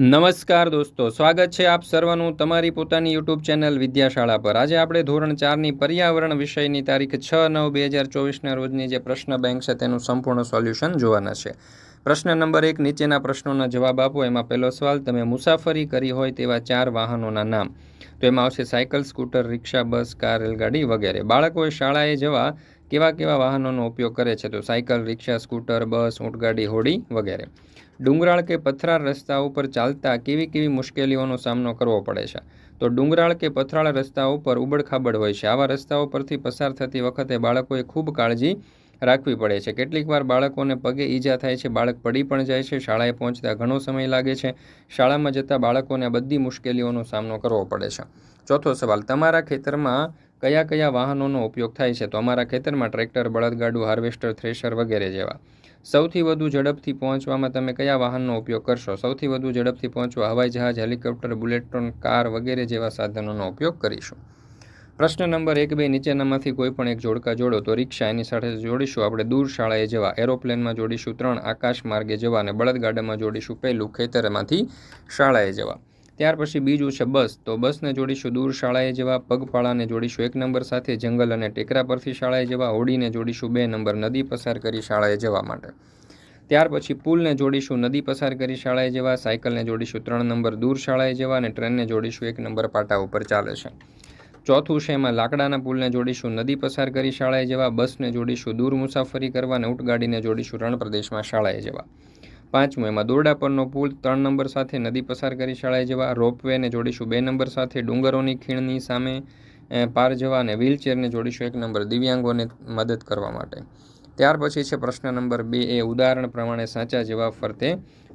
નમસ્કાર દોસ્તો, સ્વાગત છે આપ સર્વનું તમારી પોતાની યુટ્યુબ ચેનલ વિદ્યાશાળા પર. આજે આપણે ધોરણ ચારની પર્યાવરણ વિષયની તારીખ છ નવ બે હજાર ચોવીસના રોજની જે પ્રશ્ન બેંક છે તેનું સંપૂર્ણ સોલ્યુશન જોવાના છે. પ્રશ્ન નંબર એક, નીચેના પ્રશ્નોના જવાબ આપો. એમાં પહેલો સવાલ, તમે મુસાફરી કરી હોય તેવા ચાર વાહનોના નામ. તો એમાં આવશે સાયકલ, સ્કૂટર, રિક્ષા, બસ, કાર, રેલગાડી વગેરે. બાળકોએ શાળાએ જવા કેવા કેવા વાહનોનો ઉપયોગ કરે છે? તો સાયકલ, રિક્ષા, સ્કૂટર, બસ, ઊંટગાડી, હોડી વગેરે. ડુંગરાળ કે પથરાળ રસ્તા ઉપર ચાલતા કેવી કેવી મુશ્કેલીઓનો સામનો કરવો પડે છે? તો ડુંગરાળ કે પથરાળ રસ્તાઓ પર ઉબડખાબડ હોય છે. આવા રસ્તાઓ પરથી પસાર થતી વખતે બાળકોએ ખૂબ કાળજી રાખવી પડે છે. કેટલીક વાર બાળકોને પગે ઈજા થાય છે, બાળક પડી પણ જાય છે, શાળાએ પહોંચતા ઘણો સમય લાગે છે. શાળામાં જતા બાળકોને બધી મુશ્કેલીઓનો સામનો કરવો પડે છે. ચોથો સવાલ, તમારા ખેતરમાં કયા કયા વાહનોનો ઉપયોગ થાય છે? તો અમારા ખેતરમાં ટ્રેક્ટર, બળદગાડું, હાર્વેસ્ટર, થ્રેશર વગેરે જેવા. સૌથી વધુ ઝડપથી પહોંચવામાં તમે કયા વાહનનો ઉપયોગ કરશો? સૌથી વધુ ઝડપથી પહોંચવા હવાઈ જહાજ, હેલિકોપ્ટર બુલેટ ટ્રેન કાર વગેરે જેવા સાધનોનો ઉપયોગ કરીશું. પ્રશ્ન નંબર એક બે, નીચેનામાંથી કોઈ પણ એક જોડકા જોડો તો રિક્ષા એની સાથે જોડીશું. આપણે દૂર શાળાએ જવા, એરોપ્લેનમાં જોડીશું. ત્રણ આકાશ માર્ગે જવા અને બળદગાડામાં જોડીશું. પહેલું ખેતરમાંથી શાળાએ જવા. ત્યાર પછી બીજું છે બસ. તો બસને જોડીશું દૂર શાળાએ જવા પગપાળાને જોડીશું એક નંબર સાથે જંગલ અને ટેકરા પરથી શાળાએ જવા હોડીને જોડીશું બે નંબર નદી પસાર કરી શાળાએ જવા માટે. ત્યાર પછી પુલને જોડીશું નદી પસાર કરી શાળાએ જવા, સાયકલને જોડીશું ત્રણ નંબર દૂર શાળાએ જવા અને ટ્રેનને જોડીશું એક નંબર પાટા ઉપર ચાલે છે. ચોથું છે એમાં લાકડાના પુલને જોડીશું નદી પસાર કરી શાળાએ જવા, બસને જોડીશું દૂર મુસાફરી કરવા અને ઊંટગાડીને જોડીશું રણપ્રદેશમાં શાળાએ જવા. પાંચમું, એમાં દોરડા પરનો પુલ ત્રણ નંબર સાથે નદી પસાર કરી શાળાએ જવા, રોપવેને જોડીશું બે નંબર સાથે ડુંગરોની ખીણની સામે પાર જવા અને વ્હીલચેરને જોડીશું એક નંબર દિવ્યાંગોને મદદ કરવા માટે. ત્યાર પછી છે પ્રશ્ન નંબર બે, એ ઉદાહરણ પ્રમાણે સાચા જવાબ ફરતે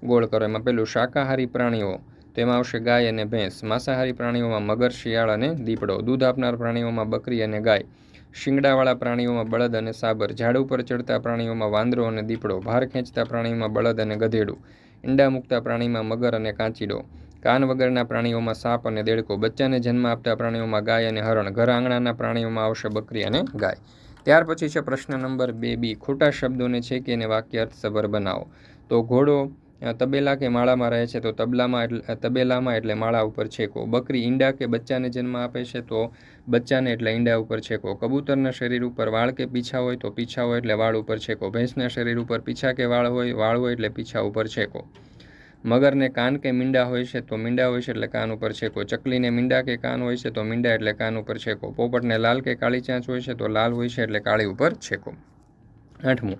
ગોળ કરો. એમાં પેલું શાકાહારી પ્રાણીઓ, તેમાં આવશે ગાય અને ભેંસ. માંસાહારી પ્રાણીઓમાં મગર, શિયાળ અને દીપડો. દૂધ આપનાર પ્રાણીઓમાં બકરી અને ગાય. શિંગડાવાળા પ્રાણીઓમાં બળદ અને સાબર, ઝાડ ઉપર ચડતા પ્રાણીઓમાં વાંદરો અને દીપડો, ભાર ખેંચતા પ્રાણીઓમાં બળદ અને ગધેડું, ઈંડા મૂકતા પ્રાણીમાં મગર અને કાંચીડો, કાન વગરના પ્રાણીઓમાં સાપ અને દેડકો, બચ્ચાને જન્મ આપતા પ્રાણીઓમાં ગાય અને હરણ, ઘર આંગણાના પ્રાણીઓમાં આવશે બકરી અને ગાય. ત્યાર પછી છે પ્રશ્ન નંબર બે બી, ખોટા શબ્દોને છે કે એને વાક્ય અર્થસભર બનાવો? તો ઘોડો તબેલા કે માળામાં રહે છે, તો તબલામાં એટલે તબેલામાં એટલે માળા ઉપર છેકો. બકરી ઈંડા કે બચ્ચાને જન્મ આપે છે, તો બચ્ચાને એટલે ઈંડા ઉપર છેકો. કબૂતરના શરીર ઉપર વાળ કે પીછા હોય, તો પીછા હોય એટલે વાળ ઉપર છેકો. ભેંસના શરીર ઉપર પીછા કે વાળ હોય વાળ હોય એટલે પીછા ઉપર છેકો. મગરને કાન કે મીંડા હોય છે, તો મીંડા હોય છે એટલે કાન ઉપર છેકો. ચકલીને મીંડા કે કાન હોય છે, તો મીંડા એટલે કાન ઉપર છેકો. પોપટને લાલ કે કાળી ચાંચ હોય છે, તો લાલ હોય છે એટલે કાળી ઉપર છેકો. આઠમું.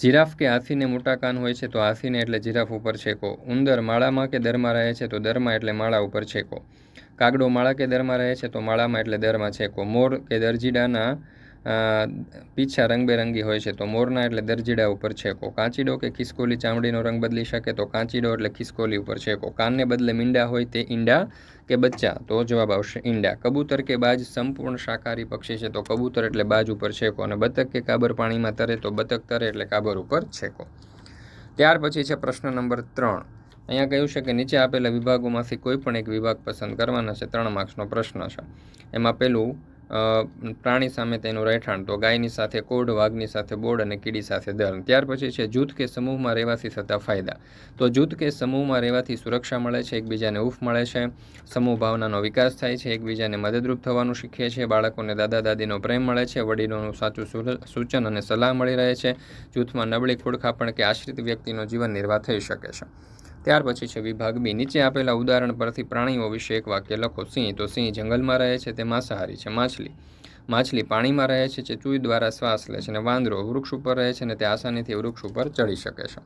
જીરાફ કે હાથીને મોટા કાન હોય છે, તો હાથીને એટલે જીરાફ ઉપર છેકો. ઉંદર માળામાં કે દરમાં રહે છે, તો દરમાં એટલે માળા ઉપર છેકો. કાગડો માળા કે દરમાં રહે છે, તો માળામાં એટલે દરમાં છેકો. મોર કે દરજીડાના પીછા રંગબેરંગી હોય છે, તો મોરના એટલે દરજીડા ઉપર છેકો. કાંચીડો કે ખિસકોલી ચામડીનો રંગ બદલી શકે તો કાંચીડો એટલે ખિસકોલી ઉપર છેકો. કાનને બદલે મીંડા હોય તે ઈંડા કે બચ્ચા, તો જવાબ આવશે ઈંડા. કબૂતર કે બાજ સંપૂર્ણ શાકાહારી પક્ષી છે, તો કબૂતર એટલે બાજ ઉપર છેકો અને બતક કે કાબર પાણીમાં તરે, તો બતક તરે એટલે કાબર ઉપર છેકો. ત્યાર પછી છે પ્રશ્ન નંબર ત્રણ. અહીંયા કહ્યું છે કે નીચે આપેલા વિભાગોમાંથી કોઈ પણ એક વિભાગ પસંદ કરવાના છે, ત્રણ માર્ક્સનો પ્રશ્ન છે. એમાં પેલું પ્રાણી સામે તેનું રહેઠાણ, તો ગાયની સાથે કોડ વાઘની સાથે બોર્ડ અને કીડી સાથે ધર્મ ત્યાર પછી છે જૂથ કે સમૂહમાં રહેવાથી થતા ફાયદા. તો જૂથ કે સમૂહમાં રહેવાથી સુરક્ષા મળે છે, એકબીજાને ઉફ મળે છે. સમૂહ ભાવનાનો વિકાસ થાય છે, એકબીજાને મદદરૂપ થવાનું શીખીએ છીએ બાળકોને દાદા દાદીનો પ્રેમ મળે છે, વડીલોનું સાચું સૂચન અને સલાહ મળી રહે છે. જૂથમાં નબળી ખોડખાપણ કે આશ્રિત વ્યક્તિનો જીવન નિર્વાહ થઈ શકે છે. ત્યાર પછી છે વિભાગ બી. નીચે આપેલા ઉદાહરણ પરથી પ્રાણીઓ વિશે એક વાક્ય લખો. સિંહ તો સિંહ જંગલમાં રહે છે તે માંસાહારી છે માછલી. માછલી પાણીમાં રહે છે, જે ચૂઈ દ્વારા શ્વાસ લે છે અને વાંદરો વૃક્ષ ઉપર રહે છે અને તે આસાનીથી વૃક્ષ ઉપર ચડી શકે છે.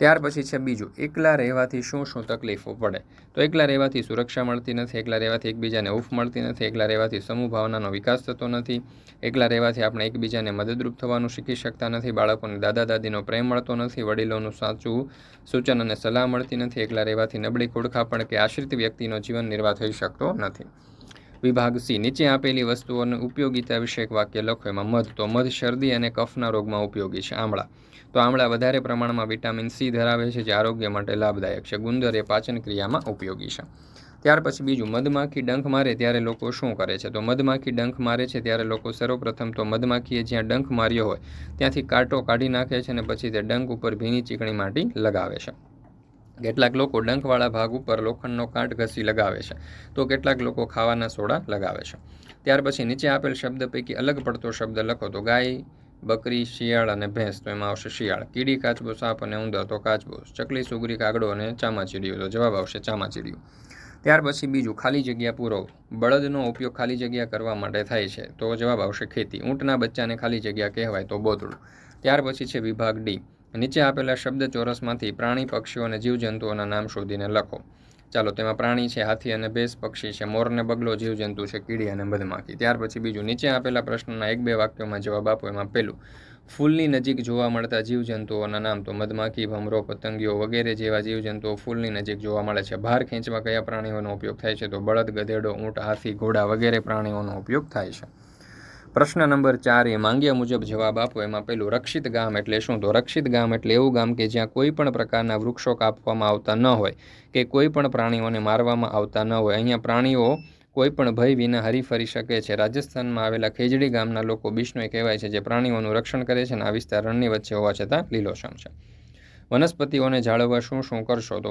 ત્યાર પછી છે બીજું, એકલા રહેવાથી શું શું તકલીફો પડે? તો એકલા રહેવાથી સુરક્ષા મળતી નથી, એકલા રહેવાથી એકબીજાને ઉફ મળતી નથી, એકલા રહેવાથી સમૂહ ભાવનાનો વિકાસ થતો નથી, એકલા રહેવાથી આપણે એકબીજાને મદદરૂપ થવાનું શીખી શકતા નથી, બાળકોને દાદા દાદીનો પ્રેમ મળતો નથી, વડીલોનું સાચું સૂચન અને સલાહ મળતી નથી, એકલા રહેવાથી નબળી પણ કે આશ્રિત વ્યક્તિનો જીવન નિર્વાહ થઈ શકતો નથી. વિભાગ સી. નીચે આપેલી વસ્તુઓની ઉપયોગિતા વિશે વાક્ય લખો. એમાં મધ તો મધ, શરદી અને કફના રોગમાં ઉપયોગી છે. આમળા. તો આમળા વધારે પ્રમાણમાં વિટામિન સી ધરાવે છે, જે આરોગ્ય માટે લાભદાયક છે. ગુંદર એ પાચન ક્રિયામાં ઉપયોગી છે. ત્યાર પછી બીજું, મધમાખી ડંખ મારે ત્યારે લોકો શું કરે છે? તો મધમાખી ડંખ મારે છે ત્યારે લોકો સર્વપ્રથમ તો મધમાખીએ જ્યાં ડંખ માર્યો હોય, ત્યાંથી કાંટો કાઢી નાખે છે અને પછી તે ડંખ ઉપર ભીની ચીકણી માટી લગાવે છે. કેટલાક લોકો ડંખવાળા ભાગ ઉપર લોખંડનો કાંટ ઘસી લગાવે છે. તો કેટલાક લોકો ખાવાના સોડા લગાવે છે. ત્યાર પછી નીચે આપેલ શબ્દ પૈકી અલગ પડતો શબ્દ લખો તો ગાય, બકરી, શિયાળ અને ભેંસ, તો એમાં આવશે શિયાળ. કીડી, કાચબો, સાપ અને ઉંદર તો કાચબો. ચકલી, સુગરી, કાગડો અને ચામાચીડિયું તો જવાબ આવશે ચામાચીડિયું ત્યાર પછી બીજું ખાલી જગ્યા પૂરો. બળદનો ઉપયોગ ખાલી જગ્યા કરવા માટે થાય છે. તો જવાબ આવશે ખેતી. ઊંટના બચ્ચાને ખાલી જગ્યા કહેવાય તો બોતળું ત્યાર પછી છે વિભાગ ડી. નીચે આપેલા શબ્દ ચોરસમાંથી પ્રાણી, પક્ષીઓ અને જીવજંતુઓના નામ શોધીને લખો. ચાલો, તેમાં પ્રાણી છે, હાથી અને ભેંસ, પક્ષી છે મોરને બગલો, જીવજંતુ છે, કીડી અને મધમાખી. ત્યાર પછી બીજું, નીચે આપેલા પ્રશ્નના એક બે વાક્યોમાં જવાબ આપો, એમાં પહેલું, ફૂલની નજીક જોવા મળતા જીવજંતુઓના નામ તો મધમાખી, ભમરો, પતંગીઓ વગેરે જેવા જીવજંતુઓ ફૂલની નજીક જોવા મળે છે. ભાર ખેંચવા કયા પ્રાણીઓનો ઉપયોગ થાય છે? તો બળદ, ગધેડો, ઊંટ, હાથી, ઘોડા વગેરે પ્રાણીઓનો ઉપયોગ થાય છે. પ્રશ્ન નંબર ચાર, એ માંગ્યા મુજબ જવાબ આપો. એમાં પેલું, રક્ષિત ગામ. એટલે શું? તો રક્ષિત ગામ એટલે એવું ગામ કે જ્યાં કોઈ પણ પ્રકારના વૃક્ષો કાપવામાં આવતા ન હોય, કે કોઈ પણ પ્રાણીઓને મારવામાં આવતા ન હોય. અહીંયા પ્રાણીઓ કોઈ પણ ભય વિના હરીફરી શકે છે. રાજસ્થાનમાં આવેલા ખેજડી ગામના લોકો બિશ્નોય કહેવાય છે જે પ્રાણીઓનું રક્ષણ કરે છે અને આ વિસ્તાર રણની વચ્ચે હોવા છતાં લીલોછમ છે. વનસ્પતિઓને જાળવવા શું શું કરશો? તો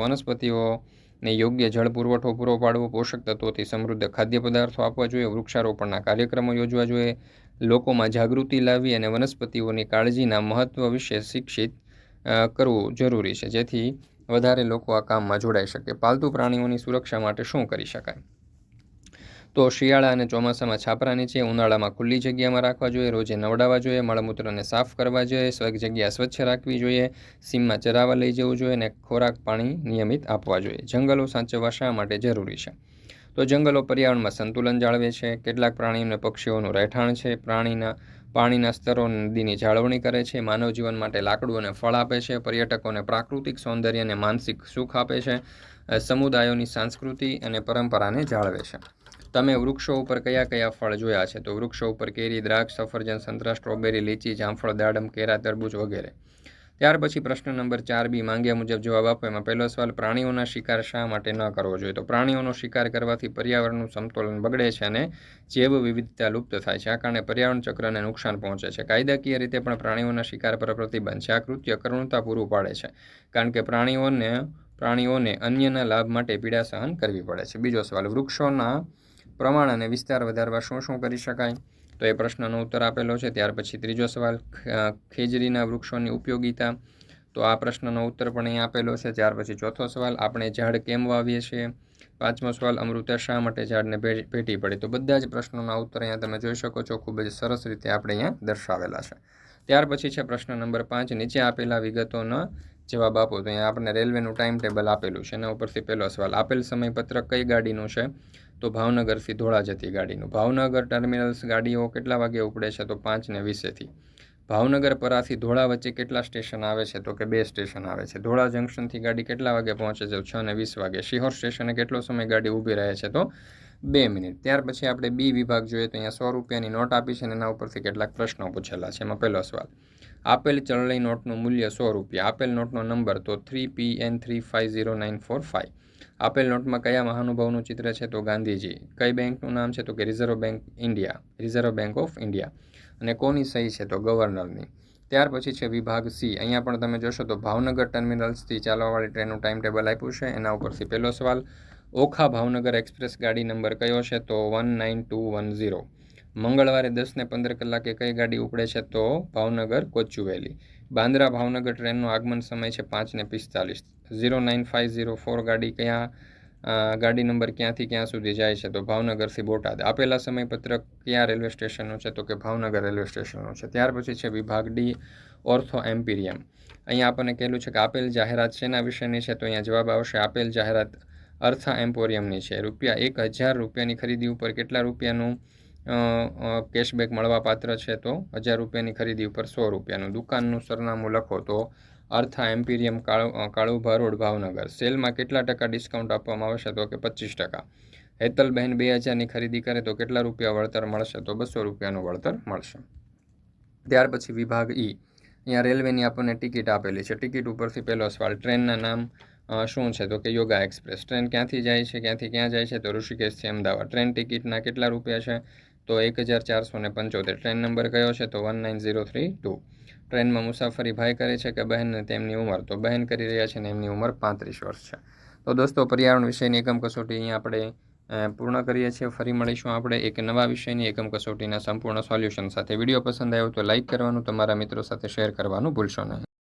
વનસ્પતિઓને યોગ્ય જળ પુરવઠો પૂરો પાડવો, પોષક તત્વોથી સમૃદ્ધ ખાદ્ય પદાર્થો આપવા જોઈએ, વૃક્ષારોપણના કાર્યક્રમો યોજવા જોઈએ, લોકોમાં જાગૃતિ લાવી અને વનસ્પતિઓની કાળજીના મહત્ત્વ વિશે શિક્ષિત કરવું જરૂરી છે. જેથી વધારે લોકો આ કામમાં જોડાઈ શકે. પાલતુ પ્રાણીઓની સુરક્ષા માટે શું કરી શકાય? તો શિયાળા અને ચોમાસામાં છાપરા નીચે ઉનાળામાં ખુલ્લી જગ્યામાં રાખવા જોઈએ. રોજે નવડાવવા જોઈએ. મળમૂત્રને સાફ કરવા જોઈએ. સ્વચ્છ જગ્યા સ્વચ્છ રાખવી જોઈએ. સીમમાં ચરાવવા લઈ જવું જોઈએ અને ખોરાક, પાણી નિયમિત આપવા જોઈએ. જંગલો સાચવવા શા માટે જરૂરી છે. તો જંગલો પર્યાવરણમાં સંતુલન જાળવે છે. કેટલાક પ્રાણી અને પક્ષીઓનું રહેઠાણ છે. પ્રાણીના, પાણીના સ્તરો નદીની જાળવણી કરે છે. માનવ જીવન માટે લાકડું અને ફળ આપે છે. પર્યટકોને પ્રાકૃતિક સૌંદર્ય અને માનસિક સુખ આપે છે. સમુદાયોની સંસ્કૃતિ અને પરંપરાને જાળવે છે. તમે વૃક્ષો ઉપર કયા કયા ફળ જોયા છે? તો વૃક્ષો ઉપર કેરી, દ્રાક્ષ, સફરજન, સંતરા, સ્ટ્રોબેરી, લીચી, જામફળ, દાડમ, કેરા, તરબૂચ વગેરે. ત્યાર પછી પ્રશ્ન નંબર ચાર બી માંગ્યા મુજબ જવાબ આપો. એમાં પહેલો સવાલ, પ્રાણીઓના શિકાર શા માટે ન કરવો જોઈએ? તો પ્રાણીઓનો શિકાર કરવાથી પર્યાવરણનું સમતોલન બગડે છે અને જૈવ વિવિધતા લુપ્ત થાય છે. આ કારણે પર્યાવરણ ચક્રને નુકસાન પહોંચે છે. કાયદાકીય રીતે પણ પ્રાણીઓના શિકાર પર પ્રતિબંધ છે. આ કૃત્ય કરુણતા પૂરું પાડે છે. કારણ કે પ્રાણીઓને પ્રાણીઓને અન્યના લાભ માટે પીડા સહન કરવી પડે છે. બીજો સવાલ, વૃક્ષોના પ્રમાણ અને વિસ્તાર વધારવા શું શું કરી શકાય? તો એ પ્રશ્નનો ઉત્તર આપેલો છે. ત્યાર પછી ત્રીજો સવાલ ખેજરીના વૃક્ષોની ઉપયોગિતા? તો આ પ્રશ્નનો ઉત્તર પણ અહીં આપેલો છે. ત્યાર પછી ચોથો સવાલ, આપણે ઝાડ કેમ વાવીએ છીએ? પાંચમો સવાલ, અમૃતા શા માટે ઝાડને ભેટી પડે? તો બધા જ પ્રશ્નોના ઉત્તર અહીંયા તમે જોઈ શકો છો. ખૂબ જ સરસ રીતે આપણે અહીંયા દર્શાવેલા છે. ત્યાર પછી છે પ્રશ્ન નંબર પાંચ, નીચે આપેલા વિગતોનો જવાબ આપો. તો અહીંયા આપણે રેલવેનું ટાઈમ ટેબલ આપેલું છે. એના ઉપરથી પહેલો સવાલ, આપેલ સમયપત્રક કઈ ગાડીનું છે? તો ભાવનગરથી ધોળા જતી ગાડીનું. ભાવનગર ટર્મિનલ્સ ગાડીઓ કેટલા વાગે ઉપડે છે? તો પાંચને વીસેથી. ભાવનગર પરાથી ધોળા વચ્ચે કેટલા સ્ટેશન આવે છે? તો કે બે સ્ટેશન આવે છે. ધોળા જંકશનથી ગાડી કેટલા વાગે પહોંચે છે? છ ને વીસ વાગે. શિહોર સ્ટેશને કેટલો સમય ગાડી ઊભી રહે છે? તો બે મિનિટ. ત્યાર પછી આપણે બી વિભાગ જોઈએ તો અહીંયા સો રૂપિયાની નોટ આપી છે અને એના ઉપરથી કેટલાક પ્રશ્નો પૂછેલા છે. એમાં પહેલો સવાલ. આપેલ ચલણી નોટનું મૂલ્ય સો રૂપિયા. આપેલ નોટનો નંબર તો three P N three five zero nine four five આપેલ નોટમાં કયા મહાનુભાવનું ચિત્ર છે તો ગાંધીજી? કઈ બેંકનું નામ છે તો કે reserve bank India reserve bank of India અને કોની સહી છે તો ગવર્નરની? ત્યાર પછી છે વિભાગ સી. અહીંયા પણ તમે જોશો તો ભાવનગર ટર્મિનલ્સથી ચાલવાવાળી ટ્રેનનું ટાઈમ ટેબલ આપ્યું છે. એના ઉપરથી પહેલો સવાલ, ઓખા ભાવનગર એક્સપ્રેસ ગાડી નંબર કયો છે તો one nine two one zero મંગળવારે દસ ને પંદર કલાકે કઈ ગાડી ઉપડે છે તો ભાવનગર કોચુવેલી. બાંદ્રા ભાવનગર ટ્રેનનો આગમન સમય છે પાંચને પિસ્તાલીસ. Zero nine five zero four ગાડી ક્યાં ગાડી નંબર ક્યાંથી ક્યાં સુધી જાય છે? તો ભાવનગરથી બોટાદ. આપેલા સમયપત્રક ક્યાં રેલવે સ્ટેશનનું છે? તો કે ભાવનગર રેલવે સ્ટેશનનું છે. ત્યાર પછી છે વિભાગ ડી, ઓર્થો એમ્પિરિયમ. અહીંયા આપણને કહેલું છે કે આપેલ જાહેરાત શેના વિશેની છે? તો અહીંયા જવાબ આવશે આપેલ જાહેરાત અર્થા એમ્પોરિયમની છે. રૂપિયા એક હજાર રૂપિયાની ખરીદી ઉપર કેટલા રૂપિયાનું કેશબેક મળવા પાત્ર છે તો હજાર રૂપિયાની ખરીદી ઉપર સો રૂપિયાનું. દુકાનનું સરનામું લખો તો અર્થા એમ્પિરિયમ કાળુભા રોડ, ભાવનગર. સેલમાં કેટલા ટકા ડિસ્કાઉન્ટ આપવામાં આવશે તો કે પચીસ ટકા. હેતલબહેન બે હજારની ખરીદી કરે તો કેટલા રૂપિયા વળતર મળશે તો બસો રૂપિયાનું વળતર મળશે. ત્યાર પછી વિભાગ ઈ. અહીંયા રેલવેની આપણને ટિકિટ આપેલી છે. ટિકિટ ઉપરથી પહેલો સવાલ, ટ્રેનના નામ શું છે? તો કે યોગા એક્સપ્રેસ. ટ્રેન ક્યાંથી જાય છે? ક્યાંથી ક્યાં જાય છે? તો ઋષિકેશથી અમદાવાદ. ટ્રેન ટિકિટના કેટલા રૂપિયા છે? તો એક હજાર ચારસો ને પંચોતેર. ટ્રેન નંબર કયો છે? તો one nine zero three two ટ્રેનમાં મુસાફરી ભાઈ કરે છે કે બહેનને તેમની ઉંમર? તો બહેન કરી રહ્યા છે ને એમની ઉંમર પાંત્રીસ વર્ષ છે. તો દોસ્તો, પર્યાવરણ વિષયની એકમ કસોટી અહીંયા આપણે પૂર્ણ કરીએ છીએ. ફરી મળીશું આપણે એક નવા વિષયની એકમ કસોટીના સંપૂર્ણ સોલ્યુશન સાથે. વીડિયો પસંદ આવ્યો તો લાઇક કરવાનું, તમારા મિત્રો સાથે શેર કરવાનું ભૂલશો નહીં.